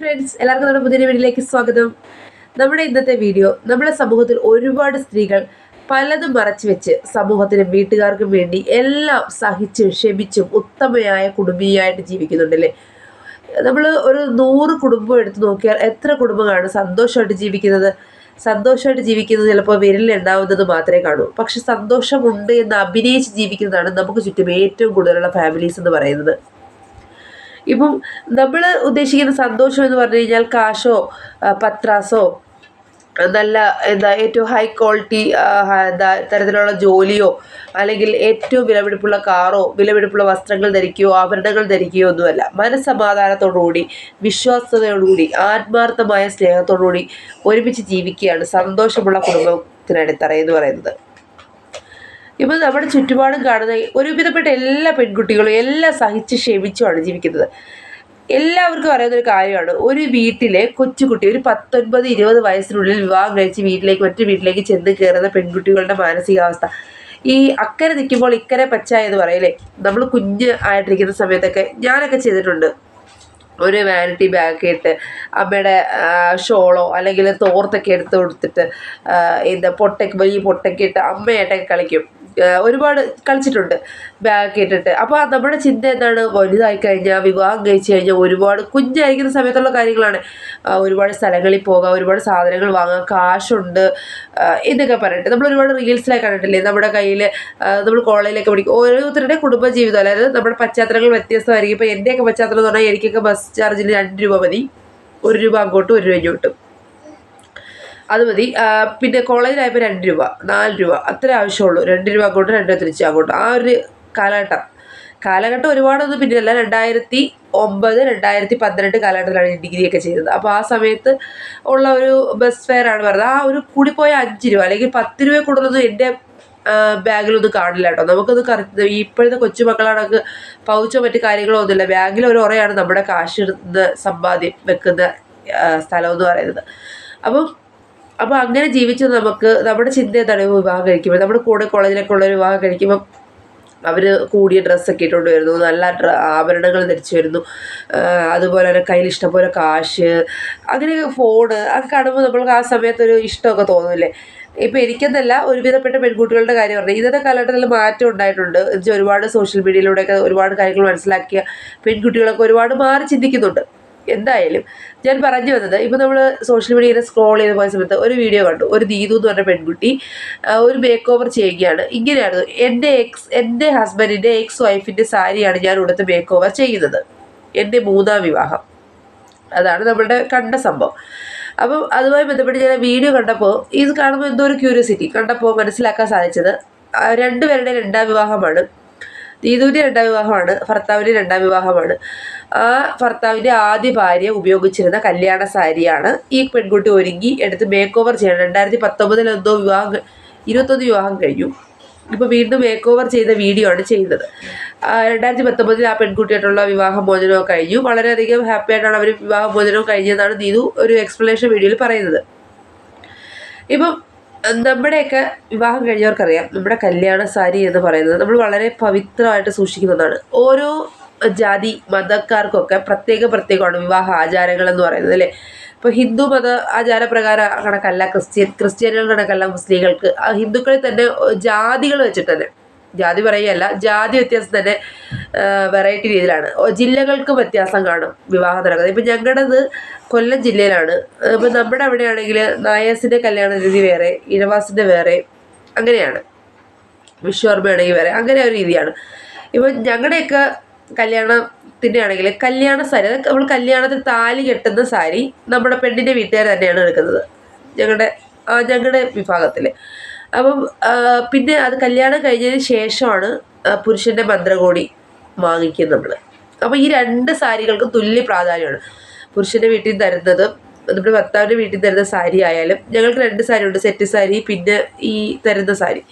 Friends എല്ലാവർക്കും നമ്മുടെ പുതിയ വീഡിയോയിലേക്ക് സ്വാഗതം. നമ്മുടെ ഇന്നത്തെ വീഡിയോ നമ്മുടെ സമൂഹത്തിൽ ഒരുപാട് സ്ത്രീകൾ പലതും മറച്ചു വെച്ച് സമൂഹത്തിനും വീട്ടുകാർക്കും വേണ്ടി എല്ലാം സഹിച്ചും ക്ഷമിച്ചും ഉത്തമയായ കുടുംബിയായിട്ട് ജീവിക്കുന്നുണ്ടല്ലേ? നമ്മൾ ഒരു നൂറ് കുടുംബം എടുത്തു നോക്കിയാൽ എത്ര കുടുംബങ്ങളാണ് സന്തോഷമായിട്ട് ജീവിക്കുന്നത്? സന്തോഷമായിട്ട് ജീവിക്കുന്നത് ചിലപ്പോൾ വിരലിലുണ്ടാവുന്നത് മാത്രമേ കാണൂ. പക്ഷെ സന്തോഷമുണ്ട് എന്ന് അഭിനയിച്ച് ജീവിക്കുന്നതാണ് നമുക്ക് ചുറ്റും ഏറ്റവും കൂടുതലുള്ള ഫാമിലീസ് എന്ന് പറയുന്നത്. ഇപ്പം നമ്മൾ ഉദ്ദേശിക്കുന്ന സന്തോഷം എന്ന് പറഞ്ഞു കഴിഞ്ഞാൽ കാശോ പത്രാസോ നല്ല എന്താ ഏറ്റവും ഹൈ ക്വാളിറ്റി എന്താ തരത്തിലുള്ള ജോലിയോ അല്ലെങ്കിൽ ഏറ്റവും വിലപിടിപ്പുള്ള കാറോ വിലപിടിപ്പുള്ള വസ്ത്രങ്ങൾ ധരിക്കുകയോ ആഭരണങ്ങൾ ധരിക്കുകയോ ഒന്നുമല്ല. മനസ്സമാധാനത്തോടുകൂടി വിശ്വാസതയോടുകൂടി ആത്മാർത്ഥമായ സ്നേഹത്തോടുകൂടി ഒരുമിച്ച് ജീവിക്കുകയാണ് സന്തോഷമുള്ള കുടുംബത്തിനടിത്തറ എന്ന് പറയുന്നത്. ഇപ്പം നമ്മുടെ ചുറ്റുപാടും കാണുന്ന ഒരുവിധപ്പെട്ട എല്ലാ പെൺകുട്ടികളും എല്ലാം സഹിച്ച് ക്ഷമിച്ചുമാണ് ജീവിക്കുന്നത്. എല്ലാവർക്കും അറിയാവുന്ന ഒരു കാര്യമാണ്. ഒരു വീട്ടിലെ കൊച്ചുകുട്ടി ഒരു പത്തൊൻപത് ഇരുപത് വയസ്സിനുള്ളിൽ വിവാഹം കഴിച്ച് വീട്ടിലേക്ക് മറ്റു വീട്ടിലേക്ക് ചെന്ന് കയറുന്ന പെൺകുട്ടികളുടെ മാനസികാവസ്ഥ. ഈ അക്കരെ നിൽക്കുമ്പോൾ ഇക്കരെ പച്ച എന്ന് പറയലേ നമ്മൾ കുഞ്ഞ് ആയിട്ടിരിക്കുന്ന സമയത്തൊക്കെ ഞാനൊക്കെ ചെയ്തിട്ടുണ്ട്. ഒരു വാനിറ്റി ബാഗ് ഇട്ട് അമ്മയുടെ ഷോളോ അല്ലെങ്കിൽ തോർത്തൊക്കെ എടുത്ത് കൊടുത്തിട്ട് എന്താ പൊട്ടയ്ക്ക് വലിയ പൊട്ടയ്ക്ക് ഇട്ട് അമ്മയായിട്ടൊക്കെ കളിക്കും. ഒരുപാട് കളിച്ചിട്ടുണ്ട്. ബാഗ് ഇട്ടിട്ട്. അപ്പോൾ നമ്മുടെ ചിന്ത എന്താണ്? വലുതായി കഴിഞ്ഞാൽ വിവാഹം കഴിച്ച് കഴിഞ്ഞാൽ ഒരുപാട് കുഞ്ഞായിരിക്കുന്ന സമയത്തുള്ള കാര്യങ്ങളാണ്. ഒരുപാട് സ്ഥലങ്ങളിൽ പോകാം ഒരുപാട് സാധനങ്ങൾ വാങ്ങാം കാശുണ്ട് ഇതൊക്കെ പറഞ്ഞിട്ട്. നമ്മൾ ഒരുപാട് റീൽസിലൊക്കെ കണ്ടിട്ടില്ലേ? നമ്മുടെ കയ്യിൽ നമ്മൾ കോളേജിലൊക്കെ പഠിക്കും. ഓരോരുത്തരുടെ കുടുംബജീവിതം. അതായത് നമ്മുടെ പശ്ചാത്തലങ്ങൾ വ്യത്യസ്തമായിരിക്കും. ഇപ്പോൾ എന്റെയൊക്കെ പശ്ചാത്തലം എന്ന് പറഞ്ഞാൽ എനിക്കൊക്കെ ബസ് ചാർജിന് രണ്ട് രൂപ മതി. ഒരു രൂപ അങ്ങോട്ടും ഒരു രൂപ ഇങ്ങോട്ടും. അത് മതി. പിന്നെ കോളേജിലായപ്പോൾ രണ്ട് രൂപ നാല് രൂപ. അത്ര ആവശ്യമുള്ളൂ. രണ്ട് രൂപ അങ്ങോട്ട് രണ്ട് രൂപ തിരിച്ച് അങ്ങോട്ട്. ആ ഒരു കാലഘട്ടം. കാലഘട്ടം ഒരുപാടൊന്നും പിന്നിലല്ല രണ്ടായിരത്തി ഒമ്പത് രണ്ടായിരത്തി പന്ത്രണ്ട് കാലഘട്ടത്തിലാണ് ഞാൻ ഡിഗ്രിയൊക്കെ ചെയ്തത്. അപ്പോൾ ആ സമയത്ത് ഉള്ള ഒരു ബസ് ഫെയർ ആണ് പറയുന്നത് ആ ഒരു കൂടിപ്പോയ അഞ്ച് രൂപ അല്ലെങ്കിൽ പത്ത് രൂപ കൂടുതലൊന്നും എന്റെ ബാഗിലൊന്നും കാണില്ല കേട്ടോ. നമുക്കത് കറക്റ്റ് ഇപ്പോഴത്തെ കൊച്ചുമക്കളാണെങ്കിൽ പൗച്ചോ മറ്റു കാര്യങ്ങളോ ഒന്നുമില്ല. ബാഗിൽ ഒരു ഉറയാണ് നമ്മുടെ കാശ് ഇടുന്ന സമ്പാദ്യം വെക്കുന്ന സ്ഥലം എന്ന് പറയുന്നത്. അപ്പം അപ്പോൾ അങ്ങനെ ജീവിച്ച് നമുക്ക് നമ്മുടെ ചിന്ത എന്താണ് വിവാഹം കഴിക്കുമ്പോൾ നമ്മുടെ കൂടെ കോളേജിലൊക്കെ ഉള്ള വിവാഹം കഴിക്കുമ്പോൾ അവർ കൂടിയ ഡ്രസ്സൊക്കെ ഇട്ടുകൊണ്ട് വരുന്നു. നല്ല ആഭരണങ്ങൾ ധരിച്ചു വരുന്നു. അതുപോലെ തന്നെ കയ്യിൽ ഇഷ്ടംപോലെ കാശ് അങ്ങനെ ഫോണ് അത് കാണുമ്പോൾ നമ്മൾക്ക് ആ സമയത്തൊരു ഇഷ്ടമൊക്കെ തോന്നില്ലേ? ഇപ്പം എനിക്കെന്നല്ല ഒരുവിധപ്പെട്ട പെൺകുട്ടികളുടെ കാര്യം പറഞ്ഞു ഇന്നത്തെ കാലഘട്ടത്തിൽ മാറ്റം ഉണ്ടായിട്ടുണ്ട്. ഒരുപാട് സോഷ്യൽ മീഡിയയിലൂടെയൊക്കെ ഒരുപാട് കാര്യങ്ങൾ മനസ്സിലാക്കിയ പെൺകുട്ടികളൊക്കെ ഒരുപാട് മാറി ചിന്തിക്കുന്നുണ്ട്. എന്തായാലും ഞാൻ പറഞ്ഞു വന്നത് ഇപ്പം നമ്മൾ സോഷ്യൽ മീഡിയയിൽ സ്ക്രോൾ ചെയ്ത് പോയ സമയത്ത് ഒരു വീഡിയോ കണ്ടു ഒരു ദീതു എന്ന് പറഞ്ഞ പെൺകുട്ടി ഒരു മേക്ക് ഓവർ ചെയ്യുകയാണ്. ഇങ്ങനെയായിരുന്നു എന്റെ എക്സ് എന്റെ ഹസ്ബൻഡിന്റെ എക്സ് വൈഫിന്റെ സാരിയാണ് ഞാൻ ഉടുത്ത് മേക്ക് ഓവർ ചെയ്യുന്നത്. എന്റെ മൂന്നാം വിവാഹം. അതാണ് നമ്മളുടെ കണ്ട സംഭവം. അപ്പം അതുമായി ബന്ധപ്പെട്ട് ഞാൻ വീഡിയോ കണ്ടപ്പോൾ ഇത് കാണുമ്പോൾ എന്തോ ഒരു ക്യൂരിയോസിറ്റി കണ്ടപ്പോൾ മനസ്സിലാക്കാൻ സാധിച്ചത് രണ്ടുപേരുടെ രണ്ടാം വിവാഹമാണ്. ദീതുവിന്റെ രണ്ടാം വിവാഹമാണ് ഭർത്താവിന്റെ രണ്ടാം വിവാഹമാണ്. ആ ഭർത്താവിന്റെ ആദ്യ ഭാര്യ ഉപയോഗിച്ചിരുന്ന കല്യാണ സാരിയാണ് ഈ പെൺകുട്ടി ഒരുങ്ങി എടുത്ത് മേക്ക് ഓവർ ചെയ്യണം. രണ്ടായിരത്തി പത്തൊമ്പതിൽ എന്തോ വിവാഹം ഇരുപത്തൊന്ന് വിവാഹം കഴിഞ്ഞു. ഇപ്പോൾ വീണ്ടും മേക്ക് ഓവർ ചെയ്ത വീഡിയോ ആണ് ചെയ്യുന്നത്. രണ്ടായിരത്തി പത്തൊമ്പതിൽ ആ പെൺകുട്ടിയായിട്ടുള്ള വിവാഹ മോചനവും കഴിഞ്ഞു. വളരെയധികം ഹാപ്പി ആയിട്ടാണ് അവർ വിവാഹ മോചനവും കഴിഞ്ഞതെന്നാണ് ദീദു ഒരു എക്സ്പ്ലനേഷൻ വീഡിയോയിൽ പറയുന്നത്. ഇപ്പം നമ്മുടെയൊക്കെ വിവാഹം കഴിഞ്ഞവർക്കറിയാം. നമ്മുടെ കല്യാണ സാരി എന്ന് പറയുന്നത് നമ്മൾ വളരെ പവിത്രമായിട്ട് സൂക്ഷിക്കുന്നതാണ്. ഓരോ ജാതി മതക്കാർക്കൊക്കെ പ്രത്യേക പ്രത്യേകമാണ് വിവാഹ ആചാരങ്ങൾ എന്ന് പറയുന്നത് അല്ലേ? ഇപ്പോൾ ഹിന്ദു മത ആചാര പ്രകാരം കണക്കല്ല ക്രിസ്ത്യൻ ക്രിസ്ത്യാനികൾ കണക്കല്ല മുസ്ലിങ്ങൾക്ക് ഹിന്ദുക്കളിൽ തന്നെ ജാതികൾ വെച്ചിട്ട് തന്നെ ജാതി പറയുകയല്ല ജാതി വ്യത്യാസം തന്നെ വെറൈറ്റി രീതിയിലാണ്. ജില്ലകൾക്കും വ്യത്യാസം കാണും വിവാഹ നടക്കുന്നത് ഇപ്പം ഞങ്ങളുടേത് കൊല്ലം ജില്ലയിലാണ്. ഇപ്പം നമ്മുടെ അവിടെയാണെങ്കിൽ നായസിന്റെ കല്യാണ രീതി വേറെ ഇനവാസിന്റെ വേറെ അങ്ങനെയാണ്. വിശ്വർമ്മയാണെങ്കിൽ വേറെ അങ്ങനെ ഒരു രീതിയാണ്. ഇപ്പം ഞങ്ങളുടെയൊക്കെ കല്യാണത്തിന്റെ ആണെങ്കിൽ കല്യാണ സാരി നമ്മൾ കല്യാണത്തിൽ താലി കെട്ടുന്ന സാരി നമ്മുടെ പെണ്ണിന്റെ വീട്ടുകാർ തന്നെയാണ് എടുക്കുന്നത്. ഞങ്ങളുടെ ഞങ്ങളുടെ വിഭാഗത്തിൽ അപ്പം പിന്നെ അത് കല്യാണം കഴിഞ്ഞതിന് ശേഷമാണ് പുരുഷന്റെ മന്ത്രകോടി വാങ്ങിക്കുന്നത് നമ്മൾ അപ്പോൾ ഈ രണ്ട് സാരികൾക്കും തുല്യ പ്രാധാന്യമാണ്. പുരുഷന്റെ വീട്ടിൽ നിന്ന് തരുന്നത് നമ്മുടെ ഭർത്താവിന്റെ വീട്ടിൽ തരുന്ന സാരി ആയാലും ഞങ്ങൾക്ക് രണ്ട് സാരി ഉണ്ട് സെറ്റ് സാരി പിന്നെ ഈ തരുന്ന സാരി.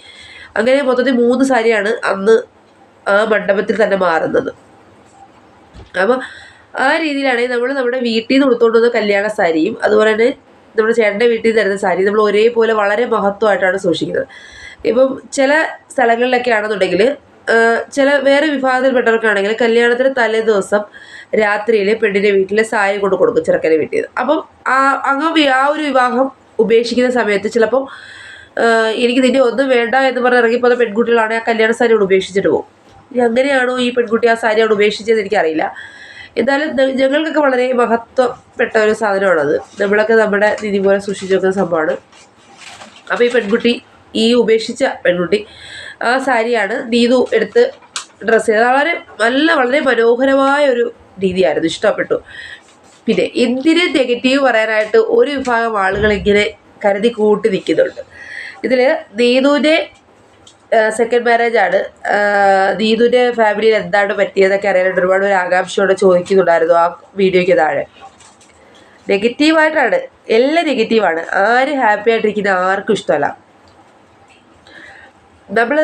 അങ്ങനെ മൊത്തത്തിൽ മൂന്ന് സാരിയാണ് അന്ന് ആ മണ്ഡപത്തിൽ തന്നെ മാറുന്നത്. അപ്പോൾ ആ രീതിയിലാണെങ്കിൽ നമ്മൾ നമ്മുടെ വീട്ടിൽ നിന്ന് ഉടുത്തോണ്ട് വന്ന കല്യാണ സാരിയും അതുപോലെ തന്നെ നമ്മുടെ ചേട്ടന്റെ വീട്ടിൽ തരുന്ന സാരി നമ്മൾ ഒരേപോലെ വളരെ മഹത്വമായിട്ടാണ് സൂക്ഷിക്കുന്നത്. ഇപ്പം ചില സ്ഥലങ്ങളിലൊക്കെ ആണെന്നുണ്ടെങ്കിൽ ചില വേറെ വിഭാഗത്തിൽപ്പെട്ടവർക്കാണെങ്കിൽ കല്യാണത്തിന് തലേ ദിവസം രാത്രിയിൽ പെണ്ണിന്റെ വീട്ടിലെ സാരി കൊണ്ട് കൊടുക്കും ചെറുക്കന്റെ വീട്ടിൽ നിന്ന്. അപ്പം ആ അങ്ങ് ആ ഒരു വിവാഹം ഉപേക്ഷിക്കുന്ന സമയത്ത് ചിലപ്പം ആഹ് എനിക്ക് നിന്നെ ഒന്നും വേണ്ട എന്ന് പറഞ്ഞ് ഇറങ്ങിപ്പോകുന്ന പെൺകുട്ടികളാണെങ്കിൽ ആ കല്യാണ സാരി അവിടെ ഉപേക്ഷിച്ചിട്ട് പോകും. അങ്ങനെയാണോ ഈ പെൺകുട്ടി ആ സാരി അവിടെ ഉപേക്ഷിച്ചതെന്ന് എനിക്കറിയില്ല. എന്തായാലും ന- ഞങ്ങൾക്കൊക്കെ വളരെ മഹത്വപ്പെട്ട ഒരു സാധനമാണത്. നമ്മളൊക്കെ നമ്മുടെ രീതി പോലെ സൂക്ഷിച്ചു വെക്കുന്ന സംഭവമാണ്. അപ്പോൾ ഈ പെൺകുട്ടി ഈ ഉപേക്ഷിച്ച പെൺകുട്ടി ആ സാരിയാണ് നീതു എടുത്ത് ഡ്രസ്സ് ചെയ്തത്. വളരെ നല്ല വളരെ മനോഹരമായ ഒരു രീതിയായിരുന്നു. ഇഷ്ടപ്പെട്ടു. പിന്നെ എന്തിന് നെഗറ്റീവ് പറയാനായിട്ട് ഒരു വിഭാഗം ആളുകൾ ഇങ്ങനെ കരുതി കൂട്ടി നിൽക്കുന്നുണ്ട്? ഇതിൽ നീതുവിന്റെ സെക്കൻഡ് മാരേജ് ആണ്. നീതുവിന്റെ ഫാമിലിയിൽ എന്താണ് പറ്റിയതൊക്കെ അറിയാനായിട്ട് ഒരുപാട് പേര് ആകാംക്ഷയോടെ ചോദിക്കുന്നുണ്ടായിരുന്നു ആ വീഡിയോയ്ക്ക് താഴെ. നെഗറ്റീവായിട്ടാണ് എല്ലാം നെഗറ്റീവാണ് ആര് ഹാപ്പി ആയിട്ടിരിക്കുന്ന ആർക്കും ഇഷ്ടമല്ല. നമ്മൾ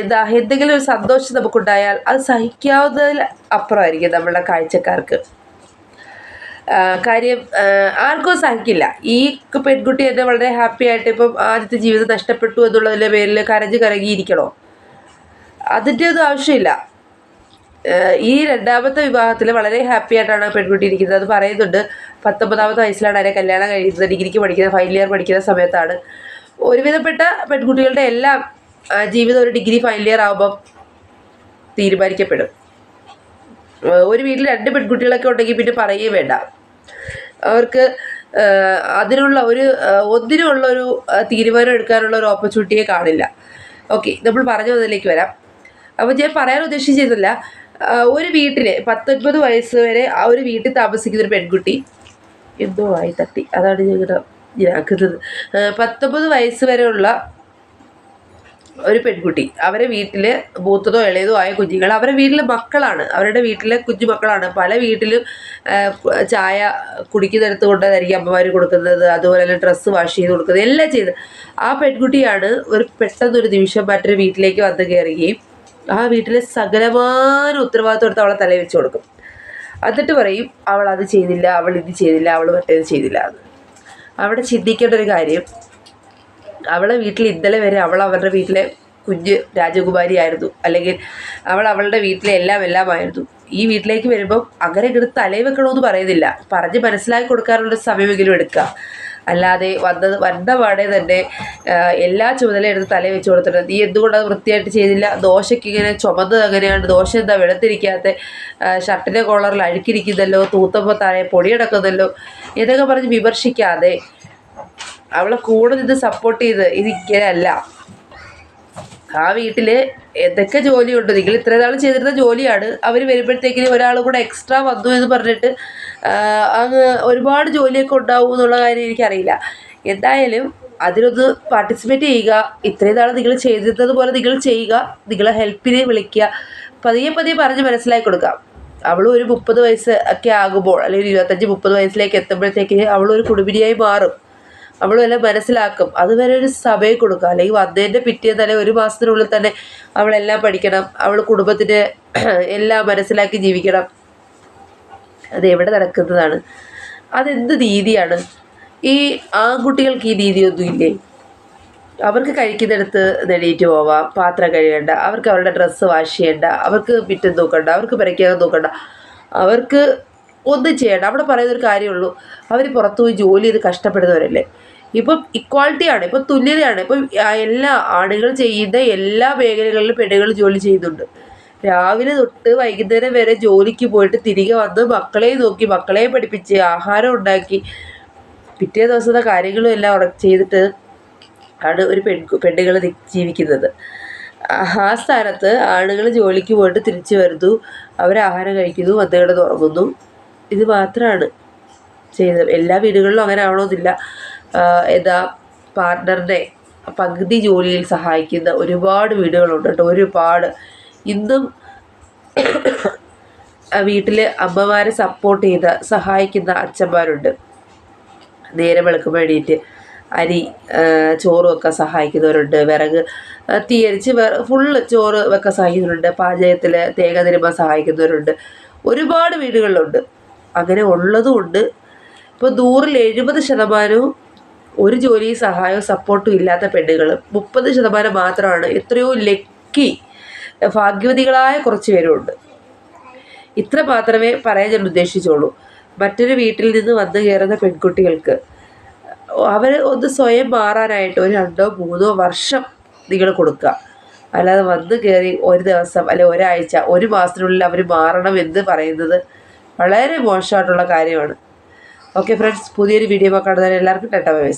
എന്താ എന്തെങ്കിലും ഒരു സന്തോഷം നമുക്കുണ്ടായാൽ അത് സഹിക്കാവുന്നതിൽ അപ്പുറമായിരിക്കും നമ്മളുടെ കാഴ്ചക്കാർക്ക്. കാര്യം ആർക്കും സഹിക്കില്ല. ഈ പെൺകുട്ടി തന്നെ വളരെ ഹാപ്പി ആയിട്ട് ഇപ്പം ആദ്യത്തെ ജീവിതം നഷ്ടപ്പെട്ടു എന്നുള്ളതിന്റെ പേരിൽ കരഞ്ഞ് കരകിയിരിക്കണോ? അതിന്റെ ഒന്നും ആവശ്യമില്ല ഈ രണ്ടാമത്തെ വിവാഹത്തിൽ വളരെ ഹാപ്പി ആയിട്ടാണ് പെൺകുട്ടി ഇരിക്കുന്നത്. അത് പറയുന്നുണ്ട് പത്തൊമ്പതാമത്തെ വയസ്സിലാണ് അതിനെ കല്യാണം കഴിയുന്നത് ഡിഗ്രിക്ക് പഠിക്കുന്ന ഫൈനൽ ഇയർ പഠിക്കുന്ന സമയത്താണ്. ഒരുവിധപ്പെട്ട പെൺകുട്ടികളുടെ എല്ലാം ജീവിതം ഒരു ഡിഗ്രി ഫൈനൽ ഇയർ ആകുമ്പം തീരുമാനിക്കപ്പെടും. ഒരു വീട്ടിൽ രണ്ട് പെൺകുട്ടികളൊക്കെ ഉണ്ടെങ്കിൽ പിന്നെ പറയുകയും വേണ്ട. അവർക്ക് അതിനുള്ള ഒരു ഒന്നിനുള്ള ഒരു തീരുമാനം എടുക്കാനുള്ള ഒരു ഓപ്പർച്യൂണിറ്റിയെ കാണില്ല. ഓക്കെ നമ്മൾ പറഞ്ഞു വന്നതിലേക്ക് വരാം. അപ്പോൾ ഞാൻ പറയാൻ ഉദ്ദേശിച്ചിരുന്നില്ല ഒരു വീട്ടിൽ പത്തൊൻപത് വയസ്സ് വരെ ആ ഒരു വീട്ടിൽ താമസിക്കുന്ന ഒരു പെൺകുട്ടി എന്തോ ആയി തട്ടി. അതാണ് ഞങ്ങളുടെ ഇതാക്കുന്നത് പത്തൊമ്പത് വയസ്സ് വരെയുള്ള ഒരു പെൺകുട്ടി. അവരെ വീട്ടിൽ മൂത്തതോ ഇളയതോ ആയ കുഞ്ഞുങ്ങൾ അവരെ വീട്ടിലെ മക്കളാണ്. അവരുടെ വീട്ടിലെ കുഞ്ഞു മക്കളാണ്. പല വീട്ടിലും ചായ കുടിക്കുന്നിടത്ത് കൊണ്ടതായിരിക്കും അമ്മമാർ കൊടുക്കുന്നത്. അതുപോലെ തന്നെ ഡ്രസ്സ് വാഷ് ചെയ്ത് കൊടുക്കുന്നത്. എല്ലാം ചെയ്ത്. ആ പെൺകുട്ടിയാണ് ഒരു പെട്ടെന്നൊരു നിമിഷം മറ്റൊരു വീട്ടിലേക്ക് വന്ന് കയറുകയും ആ വീട്ടിലെ സകലമായ ഉത്തരവാദിത്വം എടുത്ത് അവളെ തലയിൽ വെച്ച് കൊടുക്കും. എന്നിട്ട് പറയും അവൾ അത് ചെയ്തില്ല അവൾ ഇത് ചെയ്തില്ല അവൾ മറ്റേത് ചെയ്തില്ല അവിടെ ചിന്തിക്കേണ്ട ഒരു കാര്യം അവളെ വീട്ടിൽ ഇന്നലെ വരെ അവൾ അവരുടെ വീട്ടിലെ കുഞ്ഞ് രാജകുമാരിയായിരുന്നു അല്ലെങ്കിൽ അവൾ അവളുടെ വീട്ടിലെ എല്ലാം എല്ലാമായിരുന്നു ഈ വീട്ടിലേക്ക് വരുമ്പോൾ അങ്ങനെ ഇങ്ങനെ തലയിൽ വെക്കണമെന്ന് പറയുന്നില്ല. പറഞ്ഞ് മനസ്സിലാക്കി കൊടുക്കാനുള്ള സമയമെങ്കിലും എടുക്കുക. അല്ലാതെ വന്നത് വന്ന പാടെ തന്നെ എല്ലാ ചുമതലയും എടുത്ത് തലയിൽ വെച്ച് കൊടുത്തിട്ട് നീ എന്തുകൊണ്ട് അത് വൃത്തിയായിട്ട് ചെയ്തില്ല? ദോശയ്ക്ക് ഇങ്ങനെ ചുമന്നത് അങ്ങനെയാണ് ദോശ എന്താ വെളുത്തിരിക്കാത്ത? ഷർട്ടിന്റെ കോളറിൽ അഴുക്കിരിക്കുന്നല്ലോ തൂത്തപ്പോൾ താഴെ പൊടിയടക്കുന്നല്ലോ ഇതൊക്കെ പറഞ്ഞ് വിമർശിക്കാതെ അവളെ കൂടെ നിന്ന് സപ്പോർട്ട് ചെയ്ത് ഇരിക്കലല്ല ആ വീട്ടിൽ എന്തൊക്കെ ജോലിയുണ്ട്? നിങ്ങൾ ഇത്ര നാൾ ചെയ്തിരുന്ന ജോലിയാണ്. അവർ വരുമ്പോഴത്തേക്കിന് ഒരാൾ കൂടെ എക്സ്ട്രാ വന്നു എന്ന് പറഞ്ഞിട്ട് അങ്ങ് ഒരുപാട് ജോലിയൊക്കെ ഉണ്ടാവും എന്നുള്ള കാര്യം എനിക്കറിയില്ല. എന്തായാലും അതിലൊന്ന് പാർട്ടിസിപ്പേറ്റ് ചെയ്യുക. ഇത്രയും നാൾ നിങ്ങൾ ചെയ്തിരുന്നത് പോലെ നിങ്ങൾ ചെയ്യുക. നിങ്ങളെ ഹെൽപ്പിനെ വിളിക്കുക. പതിയെ പതിയെ പറഞ്ഞ് മനസ്സിലാക്കി കൊടുക്കാം അവളും ഒരു മുപ്പത് വയസ്സ് ഒക്കെ ആകുമ്പോൾ അല്ലെങ്കിൽ ഇരുപത്തഞ്ച് മുപ്പത് വയസ്സിലേക്ക് എത്തുമ്പോഴത്തേക്ക് അവളൊരു കുടുംബിനിയായി മാറും. അവളും എല്ലാം മനസ്സിലാക്കും. അതുവരെ ഒരു സമയം കൊടുക്കുക അല്ലെങ്കിൽ വന്നതിന്റെ പിറ്റേ തന്നെ ഒരു മാസത്തിനുള്ളിൽ തന്നെ അവളെല്ലാം പഠിക്കണം. അവൾ കുടുംബത്തിന്റെ എല്ലാം മനസ്സിലാക്കി ജീവിക്കണം. അത് എവിടെ നടക്കുന്നതാണ്? അതെന്ത് രീതിയാണ്? ഈ ആൺകുട്ടികൾക്ക് ഈ രീതിയൊന്നും ഇല്ലേ? അവർക്ക് കഴിക്കുന്നിടത്ത് നെടിയിട്ട് പോവാം. പാത്രം കഴുകണ്ട. അവർക്ക് അവരുടെ ഡ്രസ്സ് വാഷ് ചെയ്യണ്ട. അവർക്ക് പിറ്റം തൂക്കണ്ട. അവർക്ക് പെരയ്ക്കകം തൂക്കണ്ട. അവർക്ക് ഒന്നും ചെയ്യേണ്ട. അവിടെ പറയുന്നൊരു കാര്യമുള്ളൂ. അവർ പുറത്തുപോയി ജോലി ചെയ്ത് കഷ്ടപ്പെടുന്നവരല്ലേ? ഇപ്പം ഇക്വാളിറ്റിയാണ് ഇപ്പം തുല്യതയാണ്. ഇപ്പം എല്ലാ ആണുകൾ ചെയ്യുന്ന എല്ലാ മേഖലകളിലും പെണ്ണുകൾ ജോലി ചെയ്യുന്നുണ്ട്. രാവിലെ തൊട്ട് വൈകുന്നേരം വരെ ജോലിക്ക് പോയിട്ട് തിരികെ വന്ന് മക്കളെ നോക്കി മക്കളെ പഠിപ്പിച്ച് ആഹാരം ഉണ്ടാക്കി പിറ്റേ ദിവസത്തെ കാര്യങ്ങളും എല്ലാം ചെയ്തിട്ട് ആണ് ഒരു പെൺ പെണ്ണുകൾ ജീവിക്കുന്നത്. ആ സ്ഥാനത്ത് ആണുങ്ങൾ ജോലിക്ക് പോയിട്ട് തിരിച്ചു വരുന്നു. അവർ ആഹാരം കഴിക്കുന്നു വന്ന് കിടന്ന് ഉറങ്ങുന്നു. ഇത് മാത്രമാണ് ചെയ്യുന്നത്. എല്ലാ വീടുകളിലും അങ്ങനെ ആവണമെന്നില്ല എന്താ പാർട്ട്ണറിനെ പകുതി ജോലിയിൽ സഹായിക്കുന്ന ഒരുപാട് വീടുകളുണ്ട് കേട്ടോ ഒരുപാട്. ഇന്നും വീട്ടിൽ അമ്മമാരെ സപ്പോർട്ട് ചെയ്ത സഹായിക്കുന്ന അച്ഛന്മാരുണ്ട്. നേരെ വെളുക്കുമ്പോൾ എണീറ്റ് അരി ചോറ് വെക്കാൻ സഹായിക്കുന്നവരുണ്ട്. വിറക് തീയരിച്ച് ഫുള്ള് ചോറ് വെക്കാൻ സഹായിക്കുന്നവരുണ്ട്. പാചകത്തിൽ തേങ്ങ തിരുമ്പാൻ സഹായിക്കുന്നവരുണ്ട്. ഒരുപാട് വീടുകളിലുണ്ട്. അങ്ങനെ ഉള്ളതുകൊണ്ട് ഇപ്പോൾ നൂറിൽ എഴുപത് ശതമാനവും ഒരു ജോലിയും സഹായവും സപ്പോർട്ടും ഇല്ലാത്ത പെണ്ണുകൾ മുപ്പത് ശതമാനം മാത്രമാണ് എത്രയോ ലക്കി ഭാഗ്യവതികളായ കുറച്ച് പേരുണ്ട്. ഇത്ര മാത്രമേ പറയാൻ ഞാൻ ഉദ്ദേശിച്ചുള്ളൂ. മറ്റൊരു വീട്ടിൽ നിന്ന് വന്നു കയറുന്ന പെൺകുട്ടികൾക്ക് അവർ ഒന്ന് സ്വയം മാറാനായിട്ട് ഒരു രണ്ടോ മൂന്നോ വർഷം നിങ്ങൾ കൊടുക്കുക. അല്ലാതെ വന്ന് കയറി ഒരു ദിവസം അല്ലെ ഒരാഴ്ച ഒരു മാസത്തിനുള്ളിൽ അവർ മാറണം എന്ന് പറയുന്നത് വളരെ മോശമായിട്ടുള്ള കാര്യമാണ്. ഓക്കെ ഫ്രണ്ട്സ് പുതിയൊരു വീഡിയോ കാണുന്നതിന് എല്ലാവർക്കും ടെട്ടാ ബൈ